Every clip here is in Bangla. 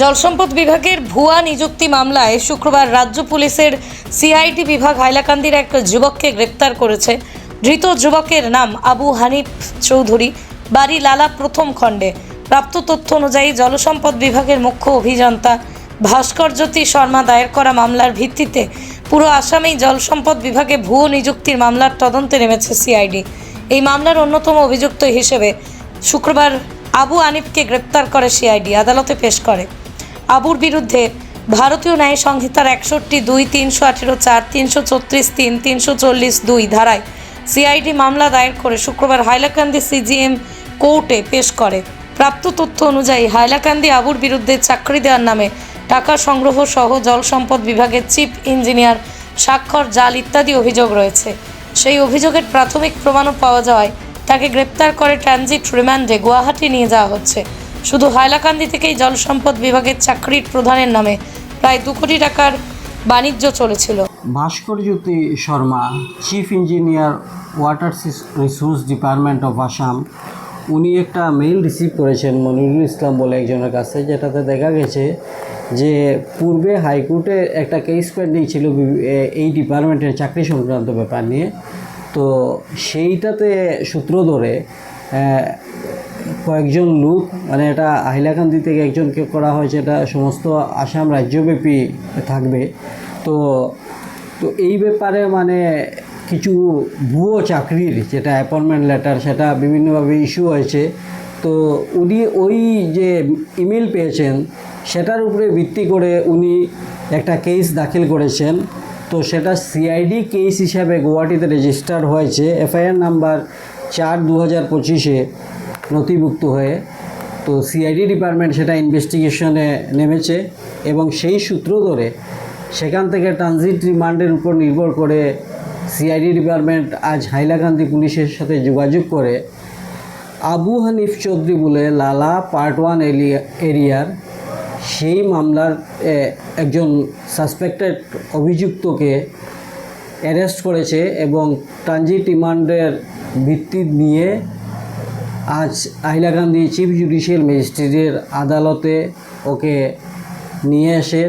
জলসম্পদ বিভাগের ভুয়া নিযুক্তি মামলায় শুক্রবার রাজ্য পুলিশের সিআইডি বিভাগ হাইলাকান্দির এক যুবককে গ্রেপ্তার করেছে। ধৃত যুবকের নাম আবু হানিফ চৌধুরী, বাড়ি লালা প্রথম খণ্ডে। প্রাপ্ত তথ্য অনুযায়ী জলসম্পদ বিভাগের মুখ্য অভিযন্তা ভাস্কর জ্যোতি শর্মা দায়ের করা মামলার ভিত্তিতে পুরো আসামেই জলসম্পদ বিভাগে ভুয়ো নিযুক্তির মামলার তদন্তে নেমেছে সিআইডি। এই মামলার অন্যতম অভিযুক্ত হিসেবে শুক্রবার আবু আনিফকে গ্রেপ্তার করে সিআইডি, আদালতে পেশ করে। আবুর বিরুদ্ধে ভারতীয় ন্যায় সংহিতার একষট্টি, দুই, তিনশো আঠেরো, চার, তিনশো ছত্রিশ তিন, তিনশো চল্লিশ, দুই ধারায় সিআইডি মামলা দায়ের করে শুক্রবার হাইলাকান্দি সিজিএম কোর্টে পেশ করে। প্রাপ্ত তথ্য অনুযায়ী হাইলাকান্দি আবুর বিরুদ্ধে চাকরি দেওয়ার নামে টাকা সংগ্রহ সহ জল সম্পদ বিভাগের চিফ ইঞ্জিনিয়ার স্বাক্ষর, জাল ইত্যাদি অভিযোগ রয়েছে। সেই অভিযোগের প্রাথমিক প্রমাণও পাওয়া যাওয়ায় তাকে গ্রেপ্তার করে ট্রানজিট রিমান্ডে গুয়াহাটি নিয়ে যাওয়া হচ্ছে। শুধু হাইলাকান্দি থেকেই জলসম্পদ বিভাগের চাকরির প্রধানের নামে প্রায় দু কোটি টাকার বাণিজ্য চলেছিল। Bhaskar Jyoti Sharma chief engineer water resource department of Assam উনি একটা মেইল রিসিভ করেছেন মনিরুল ইসলাম বলে একজনের কাছে যেটাতে দেখা গেছে যে পূর্বে হাইকোর্টে একটা কেস পেন্ডিং ছিল এই ডিপার্টমেন্টের চাকরি সংক্রান্ত ব্যাপার নিয়ে। তো সেইটাতে সূত্র ধরে কয়েকজন লোক মানে এটা আহিলাকান্দি থেকে একজনকে করা হয়েছে এটা সমস্ত আসাম রাজ্যব্যাপী থাকবে। তো তো এই ব্যাপারে মানে কিছু ভুয়ো চাকরির যেটা অ্যাপয়েন্টমেন্ট লেটার সেটা বিভিন্নভাবে ইস্যু হয়েছে। তো উনি ওই যে ইমেল পেয়েছেন, সেটার উপরে ভিত্তি করে উনি একটা কেস দাখিল করেছেন। তো সেটা সিআইডি কেস হিসাবে গুয়াহাটিতে রেজিস্টার হয়েছে। এফআইআর নাম্বার চার দু হাজার পঁচিশে নথিভুক্ত হয়ে, তো সিআইডি ডিপার্টমেন্ট সেটা ইনভেস্টিগেশনে নেমেছে এবং সেই সূত্র ধরে সেখান থেকে ট্রানজিট রিমান্ডের উপর নির্ভর করে সিআইডি ডিপার্টমেন্ট আজ হাইলাকান্দি পুলিশের সাথে যোগাযোগ করে আবু হানিফ চৌধুরী বলে লালা পার্ট ওয়ান এরিয়া এরিয়ার সেই মামলার একজন সাসপেক্টেড অভিযুক্তকে অ্যারেস্ট করেছে এবং ট্রানজিট রিমান্ডের ভিত্তি নিয়ে আজ হাইলাকান্দি চিফ জুডিশিয়াল ম্যাজিস্ট্রেটের আদালতে ওকে নিয়ে এসে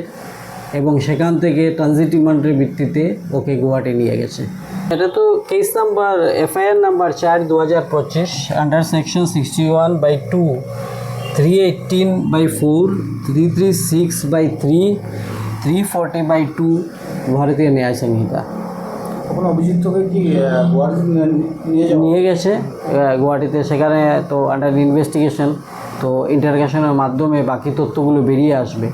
এবং সেখান থেকে ট্রানজিট রিমান্ডের ভিত্তিতে ওকে গুয়াহাটি নিয়ে গেছে। এটা তো কেস নাম্বার এফআইআর নাম্বার চার দু হাজার পঁচিশ under section sixty one by two three eighteen by four three three six by three three forty by two ভারতীয় নেওয়া সংহিতা অভিযুক্তকে কি গুয়াহাটি নিয়ে- গেছে গুয়াহাটিতে। সেখানে তো আন্ডার ইনভেস্টিগেশন তো ইন্টারগেশনের মাধ্যমে বাকি তথ্যগুলো বেরিয়ে আসবে।